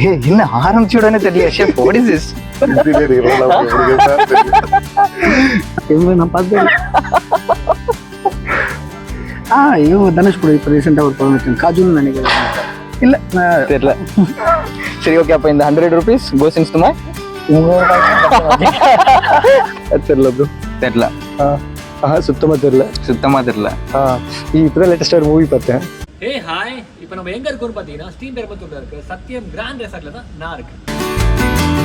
ஏய் என்ன ஆரம்பிச்ச உடனே தெரியல ஷெஃப் வாட் இஸ் திஸ் நான் பார்த்தேன். ஆ இவங்க தனுஷ் கூட இப்போ ரீசெண்டாக ஒரு படம் வச்சேன் காஜுன்னு நினைக்கிறேன். இல்லை தெரியல. சரி ஓகே அப்ப இந்த hundred rupees goes in my இவங்க ஒரு படம் தெரியல ப்ரோ தெரியல. ஆஹா சுத்தமா தெரியல. சுத்தமா தெரியல. ஆ. இப்பதான் லேட்டஸ்டா ஒரு மூவி பார்த்தேன். ஹே ஹாய் இப்போ நம்ம எங்க இருக்கோம்னு பார்த்தீங்கன்னா ஸ்ரீ பெரும்பத்தூர்ல இருக்கு சத்யம் கிராண்ட் ரெசார்ட்டில் தான் நான் இருக்கேன்.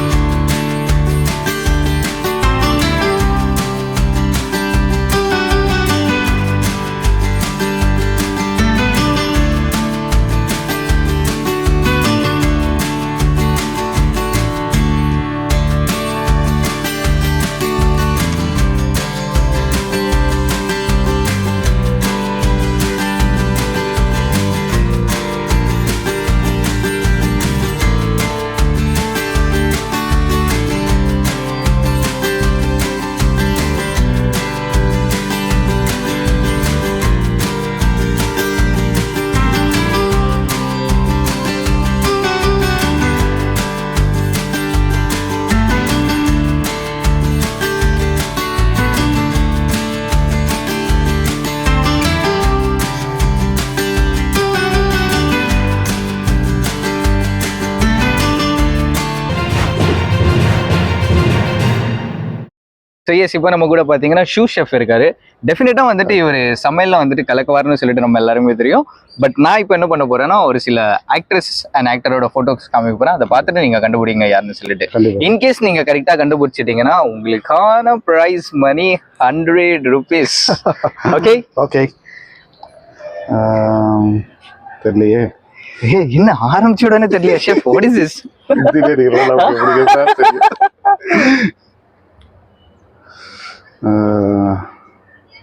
ஸோ எஸ் இப்போ நம்ம கூட பார்த்தீங்கன்னா ஷூ ஷெஃப் இருக்காரு. டெஃபினட்டாக வந்துட்டு இவர் சமையல்ல வந்துட்டு கலக்குவார்னு சொல்லிட்டு நம்ம எல்லாருமே தெரியும். பட் நான் இப்போ என்ன பண்ண போறேன்னா ஒரு சில ஆக்ட்ரஸ் அண்ட் ஆக்டரோட ஃபோட்டோஸ் காமிக்க போறேன். அதை பார்த்துட்டு நீங்க கண்டுபிடிங்க யாருன்னு சொல்லிட்டு. இன்கேஸ் நீங்க கரெக்டா கண்டுபிடிச்சிட்டீங்கன்னா உங்களுக்கான prize money hundred rupees okay okay தெரியலையே. என்ன ஆரம்பிச்ச உடனே தெரியல ஷெஃப் வாட் இஸ் திஸ்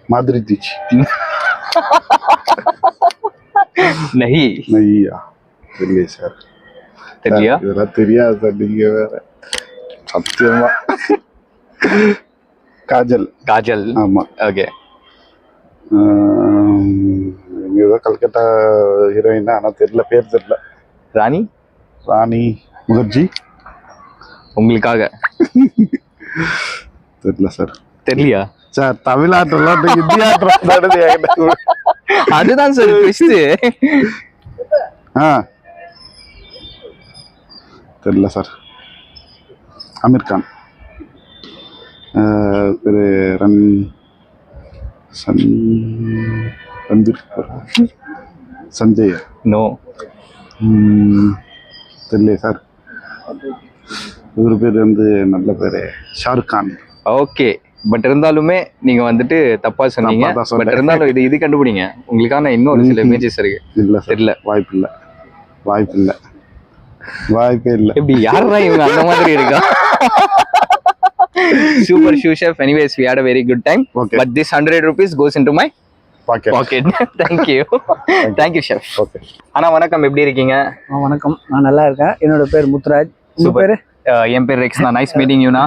மாதிரி தீச் நஹி ஐயா தெரியலையே சார். தெரியலையா இதெல்லாம் தெரியாது சார் நீங்க வேற. சத்தியமா. காஜல். காஜல். ஆமா. ஓகே. ஏதோ கல்கத்தா ஹீரோயின் ஆனா தெரியல பேர் தெரியல. ராணி? ராணி முகர்ஜி. உங்களுக்காக. தெரியல சார். தெரியலையா? சார் தமிழ்நாட்டுல இந்திய அதுதான் சார் ட்விஸ்ட் ஆ. தெரியல சார் அமீர் கான். ஆஹ், பேரு ரன் சன் ரன்பீர். சஞ்சய். நோ ம், தெரியலையே சார் இவர் பேர் வந்து நல்ல பேரு ஷாருக் கான். ஓகே பட் இருந்தாலுமே நீங்க வந்துட்டு தப்பா சொன்னீங்க. பட் இருந்தாலும் இது இது கண்டுபிடிங்க. உங்களுக்கான இன்னொரு சில. இமேஜஸ் இருக்கு. இல்ல சார். தெரியல. வாய்ப்பு இல்ல வாய்ப்பு இல்ல. வாய்ப்பே இல்ல எப்படி யாரா இவங்க அந்த மாதிரி இருக்கா? Super shoe chef anyways we had a very good time okay but this hundred rupees goes in to my pocket pocket thank you thank you chef okay அண்ணா வணக்கம். எப்படி இருக்கீங்க? வணக்கம். நான் நல்லா இருக்கேன். என்னோட பேர் முத்துராஜ். உங்க. பேரு? என் பேர் ரெக்ஸ் நான் நைஸ் மீட்டிங் யூனா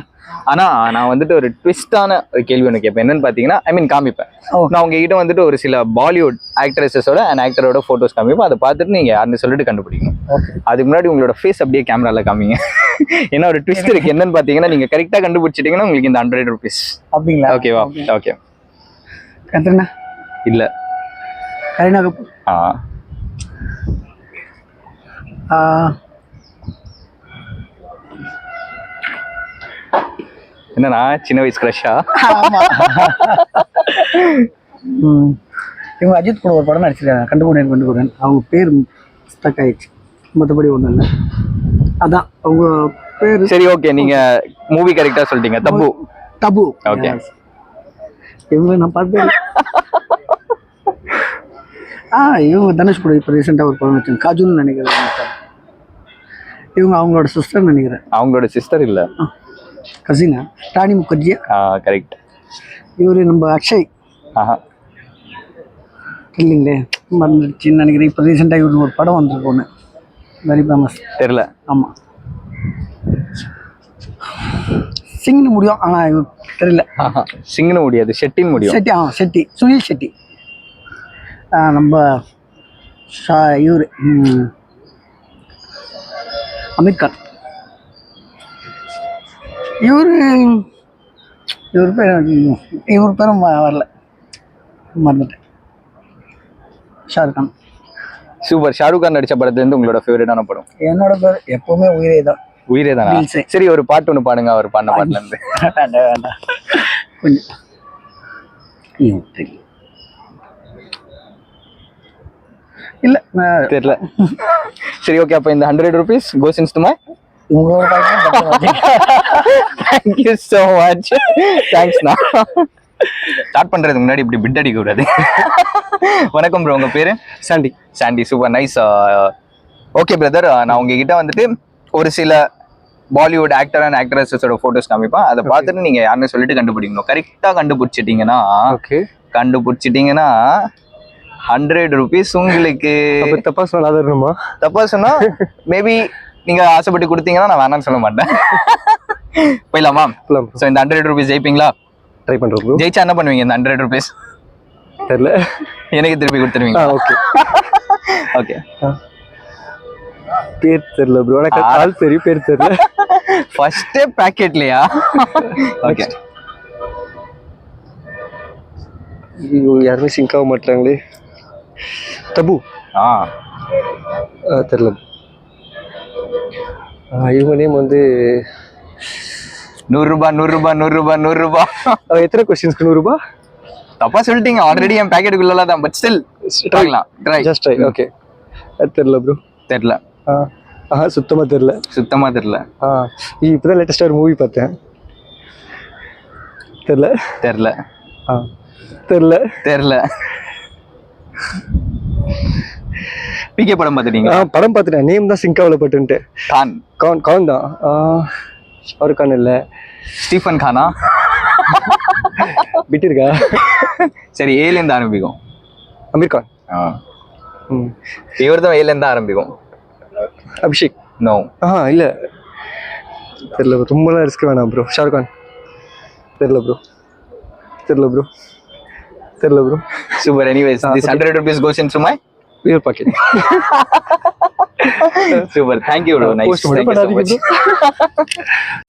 ஆனா நான் வந்துட்டு ஒரு ட்விஸ்டான ஒரு கேள்வி ஒன்று கேட்பேன். என்னன்னு பார்த்தீங்கன்னா ஐ மீன் காமிப்பேன். நான் உங்ககிட்ட வந்துட்டு ஒரு சில பாலிவுட் ஆக்ட்ரஸஸோட அண்ட் ஆக்டரோட ஃபோட்டோஸ் காமிப்பேன். அதை பார்த்துட்டு நீங்க யாருன்னு சொல்லிட்டு கண்டுபிடிக்கணும். அதுக்கு முன்னாடி உங்களோட ஃபேஸ் அப்படியே கேமரால காமிங்க. ஏன்னா ஒரு ட்விஸ்ட் இருக்கு? என்னன்னு பார்த்தீங்கன்னா நீங்க கரெக்டாக கண்டுபிடிச்சிட்டீங்கன்னா உங்களுக்கு இந்த ஹண்ட்ரட் ருபீஸ் அப்படிங்களா? ஓகேவா ஓகே கத்ரினா இல்ல. கரீனா கபூர். ஆ ஆ, என்னண்ணா சின்ன வயசு க்ரஷா. இவங்க அஜித் கூட ஒரு படம் நடிச்சிருக்காங்க. கண்டுபிடின் கண்டுபிடின் அவங்க பேர் ஸ்டக் ஆயிடுச்சு. மற்றபடி ஒன்றும் இல்லை. அதான் அவங்க பேர் சரி ஓகே நீங்க மூவி கரெக்டா சொல்லிட்டீங்க. தப்பு. தபு Okay. Yes. இவங்க நான் பார்த்தேன் ஆ இவங்க தனுஷ் கூட இப்போ ரீசெண்டாக ஒரு படம் வச்சேன் காஜுன்னு நினைக்கிறேன். இவங்க அவங்களோட சிஸ்டர் நினைக்கிறேன். அவங்களோட சிஸ்டர் இல்ல. கசினா? ராணி முகர்ஜி கரெக்ட் இவர் நம்ம அக்ஷய். ஆஹா. இல்லைங்களே மறந்துடுச்சின்னு நினைக்கிறேன். இப்போ ரீசெண்டாக இவர் ஒரு படம் வந்திருக்கு ஒன்று வெரி ஃபேமஸ் தெரியல. ஆமாம் சிங்னு முடியும் ஆனால் இவர் தெரியல. சிங்னு முடியாது ஷெட்டின்னு முடியும். ஷெட்டி ஆ ஷெட்டி. சுனில் ஷெட்டி. நம்ம ஷா இவர் அமீர் கான். இவர் இவர் பேர் இவர் பேரும் வரல. மறந்துட்டேன். ஷாருக் கான். சூப்பர். ஷாருக் கான் நடிச்ச படத்துல இருந்து உங்களோட ஃபேவரட்டான படம்? என்னோட பேர் எப்பவுமே உயிரே தான். உயிரே தானா. சரி ஒரு பாட்டு ஒன்று பாடுங்க. அவர் பாடின பாட்டுல இருந்து. வேண்டாம் கொஞ்சம். இல்லை தெரியல. சரி ஓகே அப்போ இந்த hundred rupees goes in my thank you so much தேங்க்ஸ்ண்ணா ஸ்டார்ட் பண்றதுக்கு முன்னாடி இப்படி பிட் அடிக்க கூடாது வணக்கம் ப்ரோ உங்க பேரு? Sandy Sandy super nice okay brother நான் உங்ககிட்ட வந்துட்டு ஒரு சில பாலிவுட் ஆக்டர் அண்ட் ஆக்ட்ரஸஸோட ஃபோட்டோஸ் காமிப்பேன். அதை பார்த்துட்டு நீங்க யாருன்னு சொல்லிட்டு கண்டுபிடிக்கணும். கரெக்டாக கண்டுபிடிச்சிட்டீங்கன்னா ஓகே கண்டுபிடிச்சிட்டீங்கன்னா ஹண்ட்ரட் ருபீஸ் உங்களுக்கு அப்ப தப்பா சொல்லாத தப்பா சொன்னா மேபி நீங்க ஆசைப்பட்டு கொடுத்தீங்கன்னா நான் வேணாம்னு சொல்ல மாட்டேன். போயிடலாமா? ஸோ இந்த ஹண்ட்ரட் ருபீஸ் ஜெயிப்பீங்களா? ட்ரை பண்றோம் ப்ரோ ஜெயிச்சா என்ன பண்ணுவீங்க இந்த ஹண்ட்ரட் ருபீஸ் தெரியல. எனக்கு திருப்பி கொடுத்துருவீங்க ஓகே ஓகே பேர் தெரியல ப்ரோ எனக்கு. ஆள் தெரியும் பேர் தெரியல. ஃபர்ஸ்டே பேக்கெட்லையா ஓகே யாருமே சிங்க் ஆக மாட்டாங்களே. தபு. ஆ தெரியல. இவங்க நேம் வந்து நூறுரூபா நூறுரூபா நூறுரூபா நூறுரூபா எத்தனை கொஸ்டின்ஸ்க்கு நூறுபா தப்பா சொல்லிட்டீங்க. ஆல்ரெடி என் பேக்கெட்டுக்குள்ள தான் பட் ஸ்டில் ட்ரைலாம் ட்ரை ஜஸ்ட் ட்ரை ஓகே தெரியல ப்ரோ தெரியல. ஆ ஆஹா சுத்தமா தெரியல. சுத்தமா தெரியல. ஆ இப்போதான் லேட்டஸ்டாக ஒரு மூவி பார்த்தேன். தெரியல? தெரியல. ஆ தெரியல. தெரியல. பிகே படம் ஆ பார்த்துட்டீங்களா படம் பார்த்துட்டேன். நேம் தான் சிங்க் ஆகல பட்டுன்ட்டு. கான். கான் கான் தான். ஆ, ஷாருக் கான் இல்லை. ஸ்டீஃபன் கானா? பிட் இருக்கா சரி ஏலேருந்து ஆரம்பிக்கும். அமீர் கான். ம். இவர் தான் ஏலேருந்து ஆரம்பிக்கும். அபிஷேக். நோ ஆ இல்லை. தெரியல. ரொம்பலாம் ரிஸ்க் வேணாம் ப்ரோ ஷாருக் கான். தெரியல ப்ரோ தெரியல ப்ரோ தெரியல bro super anyways this hundred rupees goes in my real pocket super thank you bro nice post மட்டும் பண்ணாதீங்க bro.